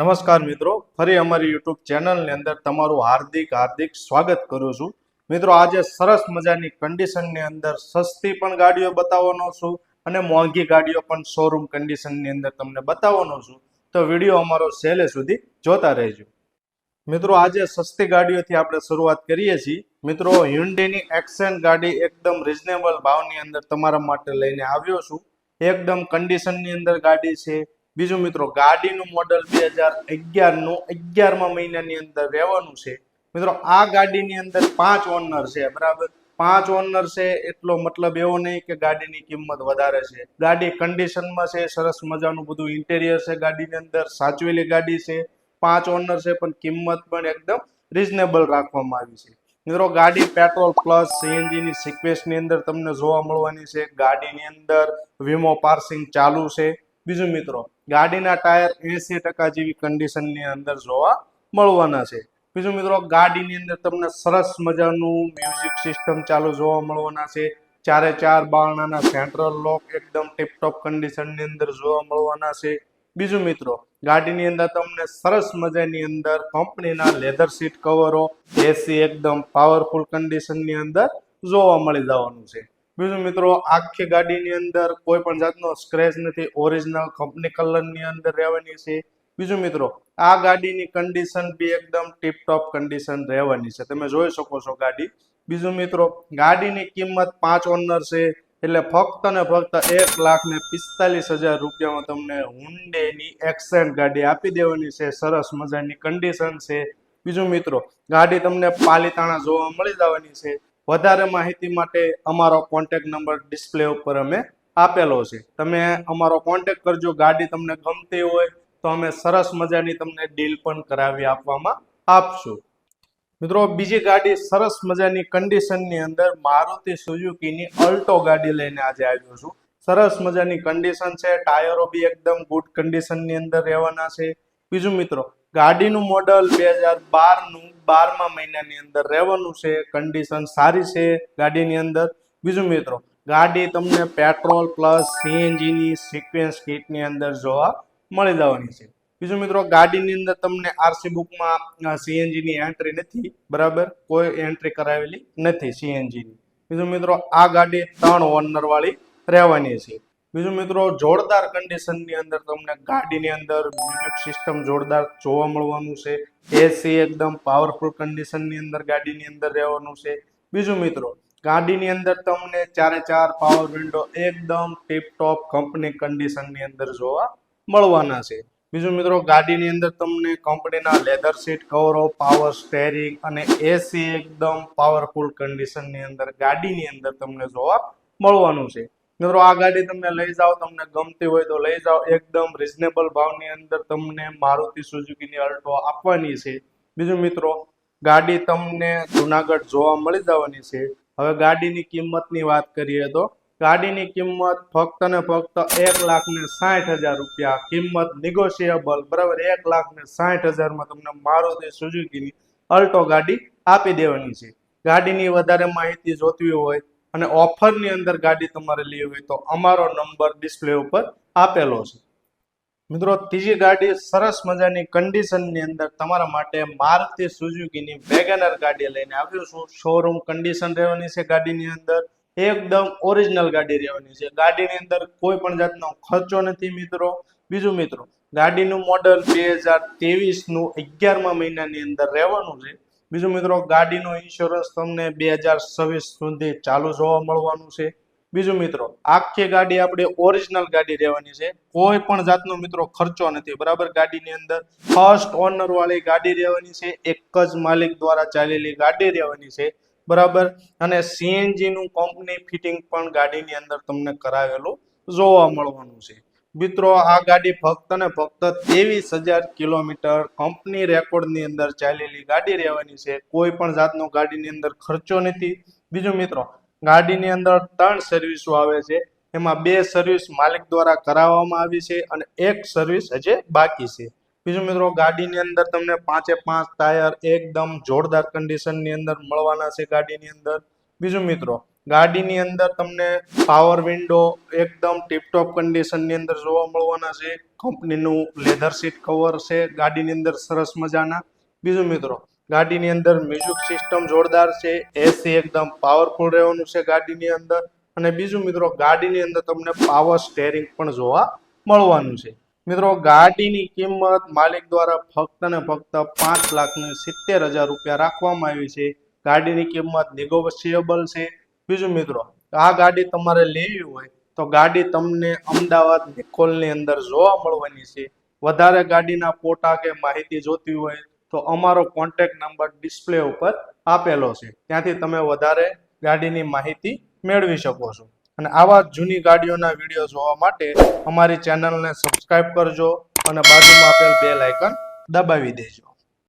નમસ્કાર મિત્રો, ફરી અમારી યુટ્યુબ ચેનલની અંદર તમારું હાર્દિક હાર્દિક સ્વાગત કરું છું. મિત્રો, આજે સરસ મજાની કન્ડિશનની અંદર સસ્તી પણ ગાડીઓ બતાવવાનો છું અને મોંઘી ગાડીઓ પણ શોરૂમ કન્ડિશનની અંદર તમને બતાવવાનો છું. તો વીડિયો અમારો છેલ્લે સુધી જોતા રહેજો. મિત્રો, આજે સસ્તી ગાડીઓથી આપણે શરૂઆત કરીએ છીએ. મિત્રો હ્યુન્ડીની એક્સેન્ટ ગાડી એકદમ રિઝનેબલ ભાવની અંદર તમારા માટે લઈને આવ્યો છું. એકદમ કન્ડિશનની અંદર ગાડી છે. બીજું મિત્રો, ગાડીનું મોડલ બે હજાર અગિયારનું અગિયારમા મહિનાની અંદર રહેવાનું છે. મિત્રો, આ ગાડીની અંદર પાંચ ઓનર છે, બરાબર? પાંચ ઓનર છે, એટલો મતલબ એવો નહીં કે ગાડીની કિંમત વધારે છે. ગાડી કન્ડિશનમાં છે, સરસ મજાનું બધું ઇન્ટેરિયર છે ગાડીની અંદર, સાચવેલી ગાડી છે. પાંચ ઓનર છે, પણ કિંમત પણ એકદમ રિઝનેબલ રાખવામાં આવી છે. મિત્રો, ગાડી પેટ્રોલ પ્લસ સીએનજીની ની ની અંદર તમને જોવા મળવાની છે. ગાડીની અંદર વીમો પાર્સિંગ ચાલુ છે. બીજું મિત્રો ગાડીના ટાયર એસી ટકા જેવી કન્ડિશનની અંદર જોવા મળવાના છે. બીજું મિત્રો, ગાડીની અંદર તમને સરસ મજાનું મ્યુઝિક સિસ્ટમ ચાલુ જોવા મળવાના છે. ચારે ચાર બારણાના સેન્ટ્રલ લોક એકદમ ટીપટોપ કન્ડિશનની અંદર જોવા મળવાના છે. બીજું મિત્રો, ગાડીની અંદર તમને સરસ મજાની અંદર કંપનીના લેધર સીટ કવરો એસી એકદમ પાવરફુલ કન્ડિશનની અંદર જોવા મળી જવાનું છે. બીજું મિત્રો, આખી ગાડીની અંદર કોઈ પણ જાતનો સ્ક્રેચ નથી. ઓરિજિનલ કંપની કલરની અંદર રહેવાની છે. બીજું મિત્રો, આ ગાડીની કન્ડિશન બી એકદમ ટીપટોપ કન્ડિશન રહેવાની છે. તમે જોઈ શકો છો ગાડી. બીજું મિત્રો, ગાડીની કિંમત પાંચ ઓનર છે. એટલે ફક્ત ને ફક્ત એક લાખ ને પિસ્તાલીસ હજાર રૂપિયામાં તમને હુન્ડેની એક્સેન્ટ ગાડી આપી દેવાની છે. સરસ મજાની કન્ડિશન છે. બીજું મિત્રો, ગાડી તમને પાલીતાણા જોવા મળી જવાની છે. વધારે માહિતી માટે અમારો કોન્ટેક્ટ નંબર ડિસ્પ્લે ઉપર અમે આપેલો છે. તમે અમારો કોન્ટેક કરજો. ગાડી તમને ગમતી હોય તો અમે સરસ મજાની તમને ડીલ પણ કરાવી આપવામાં આપશું. મિત્રો, બીજી ગાડી સરસ મજાની કન્ડિશનની અંદર મારુતિ સુઝુકીની અલ્ટો ગાડી લઈને આજે આવ્યો છું. સરસ મજાની કન્ડિશન છે. ટાયરો બી એકદમ ગુડ કન્ડિશનની અંદર રહેવાના છે. બીજું મિત્રો, ગાડીનું મોડલ બે હજાર બારનું બારમા મહિનાની અંદર રહેવાનું છે કન્ડિશન સારી છે ગાડીની અંદર. બીજું મિત્રો, ગાડી તમને પેટ્રોલ પ્લસ સીએનજીની સિક્વેન્સ કિટની અંદર જોવા મળી જવાની છે. બીજું મિત્રો, ગાડીની અંદર તમને આરસી બુકમાં સીએનજીની એન્ટ્રી નથી, બરાબર? કોઈ એન્ટ્રી કરાવેલી નથી સીએનજીની બીજું મિત્રો, આ ગાડી ત્રણ ઓનર વાળી રહેવાની છે. બીજું મિત્રો, જોરદાર કન્ડિશનની અંદર તમને ગાડીની અંદર મ્યુઝિક સિસ્ટમ જોરદાર જોવા મળવાનું છે. એસી એકદમ પાવરફુલ કન્ડિશનની અંદર ગાડીની અંદર રહેવાનું છે. બીજું મિત્રો, ગાડીની અંદર તમને ચારે ચાર પાવર વિન્ડો એકદમ ટીપટોપ કંપની કન્ડિશનની અંદર જોવા મળવાના છે. બીજું મિત્રો, ગાડીની અંદર તમને કંપનીના લેધર સીટ કવરો પાવર સ્ટેરિંગ અને એસી એકદમ પાવરફુલ કન્ડિશનની અંદર ગાડીની અંદર તમને જોવા મળવાનું છે. મિત્રો, આ ગાડી તમને લઈ જાઓ, તમને ગમતી હોય તો લઈ જાઓ. એકદમ રિઝનેબલ ભાવની અંદર તમને મારુતિ સુઝુકીની અલ્ટો આપવાની છે. બીજું મિત્રો, ગાડી તમને જુનાગઢ જોવા મળી જવાની છે. હવે ગાડીની કિંમતની વાત કરીએ તો, ગાડીની કિંમત ફક્ત ને ફક્ત એક લાખ ને સાઠ હજાર રૂપિયા. કિંમત નિગોશિયેબલ બરાબર? એક લાખ ને સાઠ હજારમાં તમને મારુતિ સુઝુકીની અલ્ટો ગાડી આપી દેવાની છે. ગાડીની વધારે માહિતી જોતવી હોય અને ઓફરની અંદર ગાડી તમારે લેવી હોય તો અમારો નંબર ડિસ્પ્લે ઉપર આપેલો છે. મિત્રો, ત્રીજી ગાડી સરસ મજાની કન્ડિશનની અંદર તમારા માટે મારુતિ સુઝુકીની વેગનર ગાડી લઈને આવ્યો છું. શોરૂમ કન્ડિશન રહેવાની છે ગાડીની અંદર. એકદમ ઓરિજિનલ ગાડી રહેવાની છે. ગાડીની અંદર કોઈ પણ જાતનો ખર્ચો નથી મિત્રો. બીજું મિત્રો, ગાડીનું મોડલ બે હજાર તેવીસનું અગિયારમા મહિનાની અંદર રહેવાનું છે. બીજું મિત્રો, ગાડીનો ઇન્સ્યોરન્સ તમને બે હજાર છવ્વીસ સુધી ચાલુ જોવા મળવાનું છે. બીજું મિત્રો, આખી ગાડી આપણે ઓરિજિનલ ગાડી રહેવાની છે. કોઈ પણ જાતનો મિત્રો ખર્ચો નથી. બરાબર? ગાડીની અંદર ફર્સ્ટ ઓનર વાળી ગાડી રહેવાની છે. એક જ માલિક દ્વારા ચાલેલી ગાડી રહેવાની છે. બરાબર? અને સીએનજી નું કંપની ફિટિંગ પણ ગાડીની અંદર તમને કરાવેલું જોવા મળવાનું છે. મિત્રો, આ ગાડી ફક્ત ને ફક્ત ત્રેવીસ હજાર કિલોમીટર કંપની રેકોર્ડની અંદર ચાલેલી ગાડી રહેવાની છે. કોઈ પણ જાતનો ગાડીની અંદર ખર્ચો નથી. બીજું મિત્રો, ગાડીની અંદર ત્રણ સર્વિસો આવે છે. એમાં બે સર્વિસ માલિક દ્વારા કરાવવામાં આવી છે અને એક સર્વિસ હજે બાકી છે. બીજું મિત્રો, ગાડીની અંદર તમને પાંચે પાંચ ટાયર એકદમ જોરદાર કન્ડિશનની અંદર મળવાના છે ગાડીની અંદર. બીજું મિત્રો ગાડીની અંદર તમને પાવર વિન્ડો એકદમ ટીપટોપ કન્ડિશનની અંદર જોવા મળવાના છે. કંપનીનું લેધર સીટ કવર છે, ગાડીની અંદર સરસ મજાના. બીજું મિત્રો, ગાડીની અંદર મ્યુઝિક સિસ્ટમ જોરદાર છે એસી એકદમ પાવરફુલ રહેવાનું છે ગાડીની અંદર. અને બીજું મિત્રો, ગાડીની અંદર તમને પાવર સ્ટેરિંગ પણ જોવા મળવાનું છે. મિત્રો, ગાડીની કિંમત માલિક દ્વારા ફક્ત ને ફક્ત પાંચ લાખ ને સિત્તેર હજાર રૂપિયા રાખવામાં આવી છે. ગાડીની કિંમત નિગોશિયેબલ છે. બીજું મિત્રો, આ ગાડી તમારે લેવી હોય તો ગાડી તમને અમદાવાદ નિકોલની અંદર જોવા મળવાની છે. વધારે ગાડીના ફોટા કે માહિતી જોતી હોય તો અમારો કોન્ટેક્ટ નંબર ડિસ્પ્લે ઉપર આપેલો છે. ત્યાંથી તમે વધારે ગાડીની માહિતી મેળવી શકો છો. અને આવા જૂની ગાડીઓના વીડિયો જોવા માટે અમારી ચેનલને સબસ્ક્રાઇબ કરજો અને બાજુમાં આપેલ બે લાઇકન દબાવી દેજો.